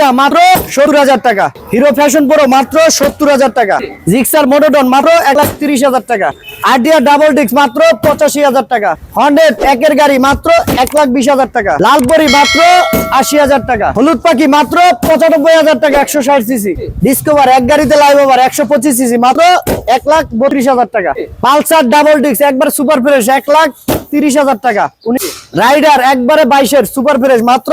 Platina মাত্র সত্তর হাজার টাকা। হিরো ফ্যাশন প্রো মাত্র সত্তর হাজার টাকা। জিক্সার মোটোডন মাত্র এক লাখ তিরিশ হাজার টাকা। আইডিয়া ডাবল ডিক্স মাত্র পঁচাশি হাজার টাকা। হন্ড্রেড একের গাড়ি মাত্র এক লাখ বিশ হাজার টাকা। লালপরি মাত্র আশি হাজার টাকা। হলুদ পাখি মাত্র পঁচানব্বই হাজার টাকা, একশো ষাট সিসি। ডিসকভার এক গাড়িতে লাইভ ওভার একশো পঁচিশ সিসি মাত্র এক লাখ বত্রিশ হাজার টাকা। পালসার ডাবল ডিক্স একবার সুপার ফ্রেশ এক লাখ তিরিশ হাজার টাকা। উনি রাইডার একবারে বাইশের সুপার ফ্রেশ মাত্র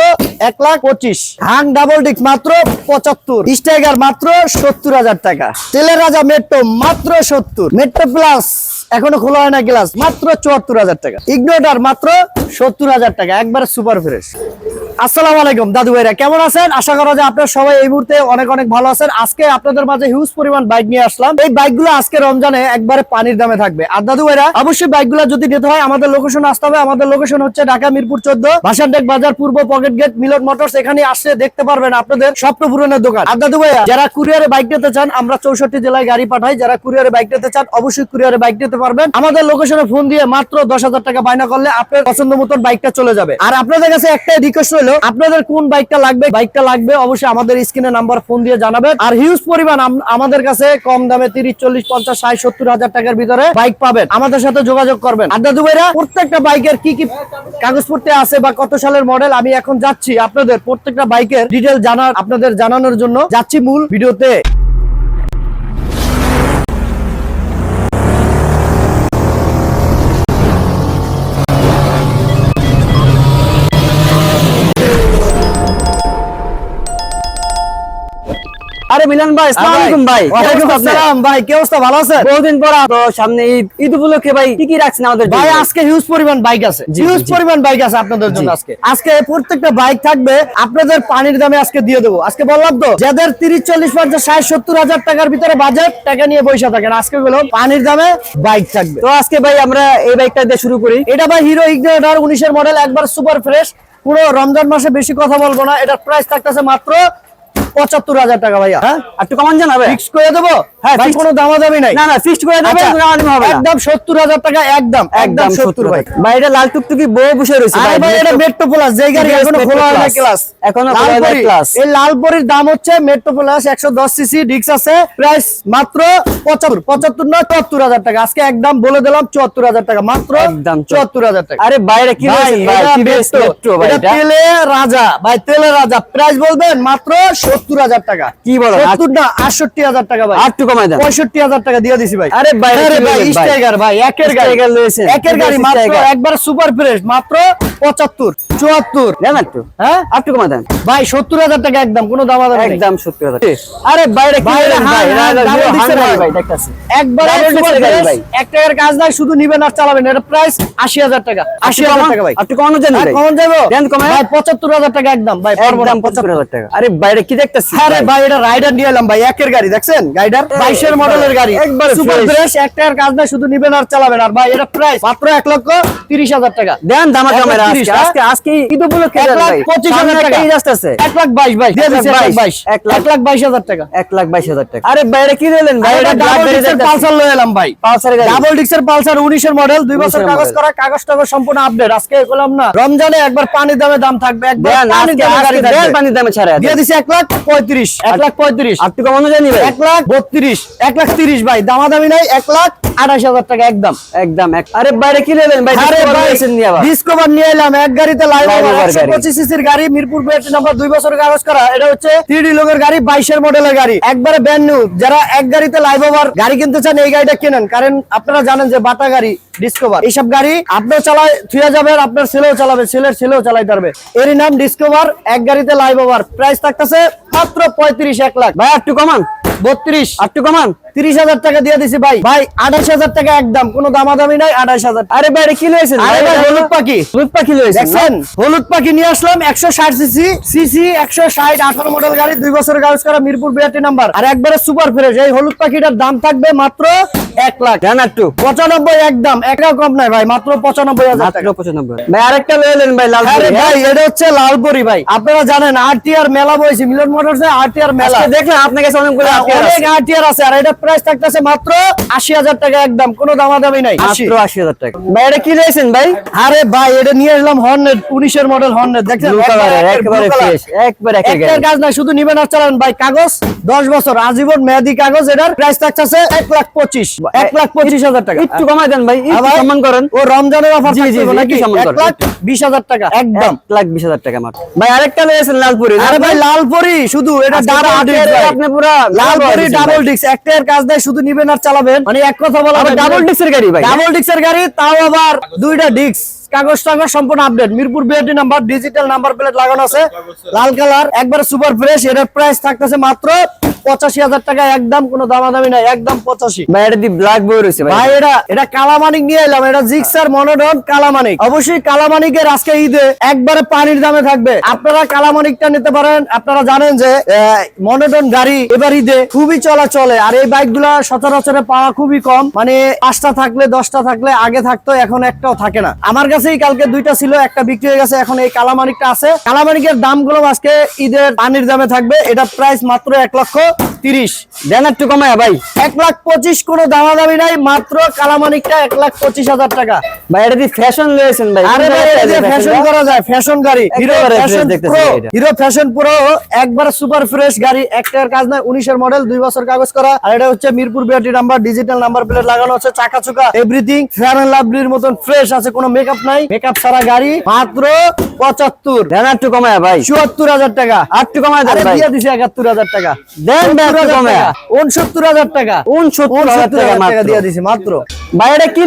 এক লাখ পঁচিশ। হাং ডাবল ডিক্স মাত্র পঁচাত্তর। স্টাইগার মাত্র সত্তর হাজার টাকা। তেলের রাজা মেট্রো মাত্র সত্তর। মেট্রো প্লাস এখনও খোলা হয় না গ্লাস মাত্র চুয়াত্তর হাজার টাকা। ইগনোটার মাত্র সত্তর হাজার টাকা, একবারে সুপার ফ্রেশ আসসালামু আলাইকুম, দাদু ভাইরা, কেমন আছেন? আশা করা যায় আপনারা সবাই এই মুহূর্তে অনেক অনেক ভালো আছেন। আজকে আপনাদের মাঝে হিউজ পরিমাণ বাইক নিয়ে আসলাম। এই বাইকগুলো আজকে রমজানে একবারে পানির দামে থাকবে। আর দাদু ভাইরা, অবশ্যই বাইকগুলো যদি নিতে হয়, আমাদের লোকেশন আসতে হবে। আমাদের লোকেশন হচ্ছে ঢাকা মিরপুর চোদ্দ ভাসানটেক বাজার পূর্ব পকেট গেট মিলন মোটরস এখানে আসলে দেখতে পারবেন আপনাদের স্বপ্ন পূরণের দোকান। আর দাদু ভাইয়া, যারা কুরিয়ারে বাইক নিতে চান, আমরা চৌষট্টি জেলায় গাড়ি পাঠাই। যারা কুরিয়ারে বাইক নিতে চান, অবশ্যই কুরিয়ারে বাইক নিতে পারবেন। আমাদের লোকেশনে ফোন দিয়ে মাত্র দশ হাজার টাকা বায়না করলে আপনার পছন্দ মতন বাইকটা চলে যাবে। আর আপনাদের কাছে একটাই রিকোয়েস্ট হলো আপনাদের কোন বাইকটা লাগবে? বাইকটা লাগবে অবশ্যই আমাদের স্ক্রিনে নাম্বার ফোন দিয়ে জানাবেন। আর হিউজ পরিমাণ আমাদের কাছে কম দামে তিরিশ, চল্লিশ, পঞ্চাশ, ষাট, সত্তর হাজার টাকার ভিতরে বাইক পাবেন। আমাদের সাথে যোগাযোগ করবেন। আর দাদু ভাইরা, প্রত্যেকটা বাইকের কি কি কাগজপত্রে আছে বা কত সালের মডেল আমি এখন যাচ্ছি আপনাদের প্রত্যেকটা বাইকের ডিটেল জানার আপনাদের জানানোর জন্য যাচ্ছি মূল ভিডিওতে। আরে মিলন ভাই আসসালামু আলাইকুম ভাই। ওয়ালাইকুম আসসালাম ভাই কি অবস্থা ভালো আছেন? বহুদিন পর তো সামনে ঈদ ঈদ উপলক্ষে ভাই কি কি রাখছেন আমাদের ভাই আজকে হিউজ পরিমাণ বাইক আছে। হিউজ পরিমাণ বাইক আছে আপনাদের জন্য আজকে। আজকে প্রত্যেকটা বাইক থাকবে আপনাদের পানির দামে আজকে দিয়ে দেবো। আজকে বললাম তো যাদের তিরিশ চল্লিশ পঞ্চাশ ষাট সত্তর হাজার টাকার ভিতরে বাজেট টাকা নিয়ে পয়সা থাকেন আজকে গুলো পানির দামে বাইক থাকবে। তো আজকে ভাই আমরা এই বাইকটা দিয়ে শুরু করি। এটা ভাই হিরো ইগনোটার উনিশের মডেল একবার সুপার ফ্রেশ পুরো রমজান মাসে বেশি কথা বলব না এটার প্রাইস থাকতেছে মাত্র পঁচাত্তর হাজার টাকা ভাইয়া। হ্যাঁ? একটু কমান জানাবে? ফিক্স করে দেবো? হ্যাঁ, কোনো দামাদামি নাই। না না ফিক্সড করে আচ্ছা, একদম সত্তর হাজার টাকা একদম একদম সত্তর ভাই। ভাই এটা লাল টুকটুকি বউ বসে রয়েছে ভাই এটা মেট্রো প্লাস যেই গাড়ি এখনও খোলা হয় না ক্লাস এখনও খোলা না class। এই লালপরির দাম হচ্ছে মেট্রো প্লাস একশো দশ সিসি ডিক্স আছে প্রাইস মাত্র পঁচাত্তর পঁচাত্তর নয় চুয়াত্তর হাজার টাকা। আজকে একদম বলে দিলাম চুয়াত্তর হাজার টাকা মাত্র একদম চুয়াত্তর। হাজার টাকা। আরে বাইরে কি তেলে রাজা ভাই তেলে রাজা। প্রাইস বলবেন মাত্র সত্তর হাজার টাকা। কি বলেন? সত্তর না আটষট্টি হাজার টাকা ভাই। একটু কমাই দেন। পঁয়ষট্টি হাজার টাকা দিয়ে দিছি ভাই। আরে ভাই, আরে ভাই? একের গাড়ি। একের গাড়ি মাত্র একবার সুপার ফ্রেশ মাত্র পঁচাত্তর চুয়াত্তর। হ্যাঁ? একটু কমাই দেন। ভাই সত্তর হাজার টাকা একদম কোনো দাম আদাম একদম সত্যি কথা আরে বাইরে একবার। এক টাকার কাজ নাই শুধু নিবেন আর চালাবেন। এটা প্রাইস আশি হাজার টাকা। আশি হাজার টাকা ভাই। আর কমানো জানি আর ভাই কমন যাব। পঁচাত্তর হাজার টাকা একদম ভাই পঁচাত্তর হাজার টাকা। আরে বাইরে কি দেখতেছি। আরে ভাই এটা রাইডার নিয়ে এলাম ভাই একের গাড়ি দেখছেন? রাইডার বাইশের মডেলের গাড়ি। একবারে সুপার ফ্রেশ এক কাজ নাই শুধু নিবেন আর চালাবেন। আর ভাই এটা প্রাইস মাত্র এক লক্ষ তিরিশ হাজার টাকা। দেন দামা ক্যামেরা আজকে হ্যাঁ? আজকে ঈদ উপলক্ষে লাখ হাজার টাকা। আসতেছে। লাখ লাখ হাজার টাকা। লাখ হাজার টাকা। আরে কি দিলেন ভাই? এটা ব্ল্যাকবেরি পালসার লয়ে এলাম ভাই। পালসার গাড়ি। ডাবল ডিক্সের পালসার উনিশের মডেল দুই বছর কাগজ করা কাগজ টাগজ সম্পূর্ণ আপডেট আজকে বললাম না। রমজানে একবার পানির দামে দাম থাকবে একবার দেন পানির দামে গাড়ি দেন পানির দামে ছাড়া দিয়ে দিছি এক লাখ। পঁয়ত্রিশ। এক লাখ পঁয়ত্রিশ। আর একটু কমানো জানি ভাই? এক লাখ বত্রিশ। এক লাখ তিরিশ ভাই দামাদামি নাই এক লাখ আঠাশ হাজার টাকা একদম। একদম আরে বাইরে কি দিলেন ভাই? আরে Discover ভাই নিয়েছেন নি আবার। ডিসকভার নিয়ে এলাম এক গাড়িতে লাইভ Live ওভার over একশো গাড়ি। পঁচিশ সিসির গাড়ি মিরপুর বিআরটি নাম্বার দুই বছর কাগজ করা। এটা হচ্ছে থ্রি লোকের গাড়ি বাইশের মডেলের গাড়ি। একবারে ব্যান্ড নিউ যারা এক গাড়িতে লাইভ ওভার গাড়ি কিনতে চান এই গাড়িটা কেনেন। কারণ আপনারা জানেন যে বাটা গাড়ি ডিসকভার এইসব গাড়ি আপনিও চালায় থুয়ে যাবেন আপনার ছেলেও চালাবে ছেলের ছেলেও চালাইতে পারবে। এরই নাম ডিসকভার এক গাড়িতে লাইভ ওভার প্রাইস থাকতেছে মাত্র পঁয়ত্রিশ এক লাখ। ভাই একটু কমান। বত্রিশ আর একটু কমান। তিরিশ হাজার টাকা দিয়ে দিছি ভাই। ভাই আঠাশ হাজার টাকা একদম। কোনো দামাদামি নাই আঠাশ হাজার। আরে বাইরে কি আরে ভাই হলুদ পাখি। হলুদ পাখি লয়েছেন দেখছেন? হলুদ পাখি নিয়ে আসলাম একশো ষাট সিসি সিসি একশো ষাট আঠারো মডেল গাড়ি দুই বছর কাগজ করা মিরপুর বিআরটি নাম্বার আর একবারে সুপার ফ্রেশ এই হলুদ পাখিটার দাম থাকবে মাত্র এক লাখ। দেন একটু। পঁচানব্বই একদম একটা কম নাই ভাই মাত্র পঁচানব্বই হাজার টাকা। পঁচানব্বই। ভাই আরেকটা লয়ে এলেন ভাই লাল আরে হ্যাঁ? ভাই এটা হচ্ছে লালপরি ভাই। আপনারা জানেন আরটিআর মেলা বইছি মিলন মোটরস আরটিআর মেলা। দেখলাম আপনার কাছে অনেকগুলো হ্যাঁ, অনেক আরটিআর আছে আর এটা প্রাইস থাকতেছে মাত্র আশি হাজার টাকা একদম কোনো দামাদামি নাই। মাত্র আশি। হাজার টাকা। ভাই এটা কি রয়েছেন ভাই? আরে ভাই এটা নিয়ে এলাম হর্নেট উনিশের মডেল হর্নেট দেখছেন? একবারে কালারের একের একেবারে blue color। ফ্রেশ একবার একটার কাজ নাই শুধু নিবেন আর চালান। ভাই কাগজ দশ বছর আজীবন মেয়াদি কাগজ এটার প্রাইস থাকতেছে এক লাখ পঁচিশ এক লাখ পঁচিশ হাজার টাকা। একটু কমাই দেন ভাই একটু সম্মান করেন। ও রমজানের অফার জি, নাকি? সম্মান লাখ বিশ হাজার টাকা একদম। এক লাখ বিশ হাজার টাকা মাত্র। ভাই আরেকটা রয়েছেন লালপুরি আরে ভাই লালপরি শুধু এটা ডাবল ডিস্ক আপনি পুরো লাল বডি ডাবল ডিস্ক একটার কাজ দেয় শুধু নিবেন আর চালাবেন। মানে এক কথা বলা ডাবল ডিস্কের গাড়ি ভাই। ডাবল ডিস্কের গাড়ি তাও আবার দুইটা ডিস্ক কাগজ টাগজ সম্পূর্ণ update Mirpur BRT number digital number plate লাগানো আছে। লাল কালার একবারে সুপার ফ্রেশ এটার প্রাইস থাকতেছে মাত্র পঁচাশি হাজার টাকা। একদম কোনো দামাদামি নাই একদম পঁচাশি। ভাই এটা দি ব্ল্যাক বই রয়েছে ভাই। এটা এটা কালামানিক নিয়ে এলাম। এটা জিক্সার মনোডন কালামানিক। অবশ্যই কালামানিকের আজকে ঈদে একবারে পানির দামে থাকবে। আপনারা কালামানিকটা নিতে পারেন। আপনারা জানেন যে মনোডন গাড়ি এবার ঈদে খুবই চলা চলে আর এই বাইকগুলা সচরাচরে পাওয়া খুবই কম। মানে পাঁচটা থাকলে দশটা থাকলে আগে থাকতো এখন একটাও থাকে না। আমার কাছেই কালকে দুইটা ছিল, একটা বিক্রি হয়ে গেছে, এখন এই কালামানিকটা আছে। কালামানিকের দামগুলো আজকে ঈদের পানির দামে থাকবে, এটা প্রাইস মাত্র এক লক্ষ। তিরিশ। দেন একটু কমায় ভাই। এক লাখ পঁচিশ কোনো দামাদামি নাই মাত্র কালামানিকটা এক লাখ পঁচিশ হাজার টাকা। ভাই এটা দি ফ্যাশন রয়েছেন ভাই। আরে ভাই এটা দিয়ে ফ্যাশন করা যায় ফ্যাশন গাড়ি। Hero Fashion Pro Hero Fashion Pro একবার সুপার ফ্রেশ গাড়ি একটার কাজ উনিশের মডেল দুই বছর কাগজ করা। আর এটা হচ্ছে Mirpur BRT number digital number plate লাগানো আছে চাকা চুকা এভরিথিং ফেয়ার এন্ড লাভলির মতন ফ্রেশ আছে কোনো মেকআপ নাই। মেকআপ ছাড়া গাড়ি মাত্র পঁচাত্তর। দেন একটু কমায় ভাই। চুয়াত্তর হাজার টাকা। আর একটু কমায় দেন দিয়ে দিছে একাত্তর হাজার টাকা। দেন উনসত্তর হাজার টাকা উনসত্তর হাজার টাকা দিয়ে দিছি মাত্র। ভাই এটা কি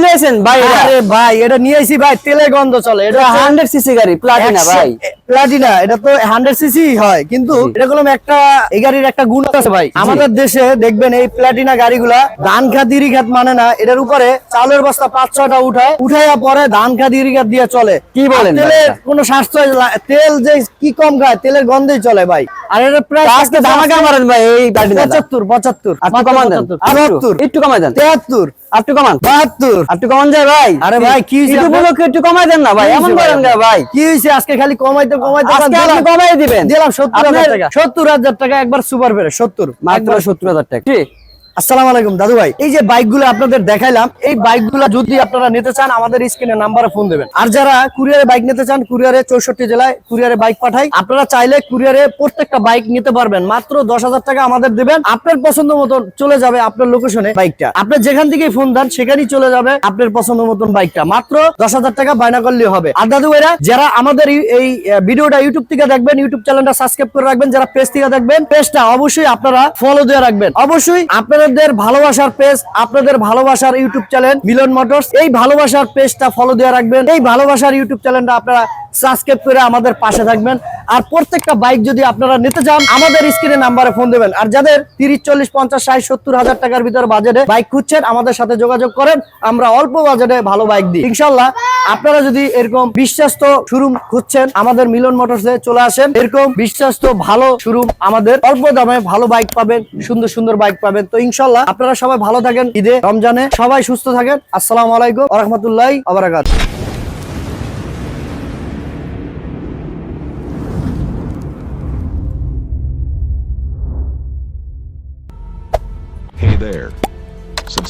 ভাই আরে ভাই এটা নিয়েছি ভাই তেলে গন্ধ চলে এটা এটা হান্ড্রেড সিসি গাড়ি প্লাটিনা ভাই। প্লাটিনা এটা তো হান্ড্রেড সিসি হয় কিন্তু এটা কোনো একটা এই গাড়ির একটা গুণ আছে ভাই। আমাদের দেশে দেখবেন এই প্লাটিনা গাড়িগুলা ধান খাত দিরি খাত মানে না এটার উপরে চালের বস্তা পাঁচ ছয়টা উঠায় উঠাইয়া পরে ধান খাত দিরি খাত দিয়ে চলে। কি বলেন তেলের? কোনো সাশ্রয় তেল যে কি কম খায় তেলের গন্ধেই চলে ভাই। আর এটা প্রায় ধামাকা মারেন ভাই এই পঁচাত্তর পঁচাত্তর একটু কমান আটাত্তর একটু কমাই দেন। তেহাত্তর। একটু কমান। বাহাত্তর। একটু কমান যায় ভাই। আরে ভাই, কি হইছে? উপলক্ষে একটু কমাই দেন না ভাই এমন করেন ভাই? না ভাই। কি হয়েছে আজকে খালি কমাইতে কমাইতে আজকে আপনি কমাই দিবেন। দিলাম সত্তর হাজার আপনার- টাকা। সত্তর হাজার টাকা একবার সুপার ফেরে সত্তর মাত্র সত্তর হাজার টাকা। ঠিক আসসালামু আলাইকুম, দাদু ভাই। এই যে বাইকগুলো আপনাদের দেখাইলাম, এই বাইকগুলো যদি আপনারা নিতে চান, আমাদের স্ক্রিনে নাম্বারে ফোন দেবেন। আর যারা কুরিয়ারে বাইক নিতে চান, কুরিয়ারে চৌষট্টি জেলায় কুরিয়ারে বাইক পাঠাই। আপনারা চাইলে কুরিয়ারে প্রত্যেকটা বাইক নিতে পারবেন। মাত্র দশ হাজার টাকা আমাদের দিবেন। আপনার পছন্দ মতন চলে যাবে আপনার লোকেশনে বাইকটা। আপনি যেখান থেকে ফোন দেন, সেখানেই চলে যাবে আপনার পছন্দ মতন বাইকটা। মাত্র দশ হাজার টাকা বায়না করলে হবে। আর দাদু ভাইরা, যারা আমাদের এই- ভিডিওটা ইউটিউব থেকে দেখবেন ইউটিউব চ্যানেলটা সাবস্ক্রাইব করে রাখবেন। যারা পেজ থেকে দেখবেন পেজটা অবশ্যই আপনারা ফলো দিয়ে রাখবেন। অবশ্যই আপনাদের ভালোবাসার পেজ আপনাদের ভালোবাসার ইউটিউব চ্যানেল মিলন মোটরস এই ভালোবাসার পেজটা ফলো দিয়ে রাখবেন। এই ভালোবাসার ইউটিউব চ্যানেলটা আপনারা সাবস্ক্রাইব করে আমাদের পাশে থাকবেন। আর প্রত্যেকটা বাইক যদি আপনারা নিতে চান, আমাদের স্ক্রিনে নাম্বারে ফোন দেবেন। আর যাদের তিরিশ, চল্লিশ, পঞ্চাশ, ষাট, সত্তর হাজার টাকার ভিতরে বাজেটে বাইক খুঁজছেন, আমাদের সাথে যোগাযোগ করেন। আমরা অল্প বাজেটে ভালো বাইক দিই। ইনশাল্লাহ আপনারা যদি এরকম বিশ্বাস্ত শোরুম খুঁজছেন, আমাদের মিলন মোটরসে চলে আসেন। এরকম বিশ্বাস্ত ভালো শোরুম আমাদের অল্প দামে ভালো বাইক পাবেন, সুন্দর সুন্দর বাইক পাবেন। তো ইনশাল্লাহ আপনারা সবাই ভালো থাকেন ঈদে, রমজানে সবাই সুস্থ থাকেন। আসসালামু আলাইকুম রহমতুল্লাহ আবরাকাত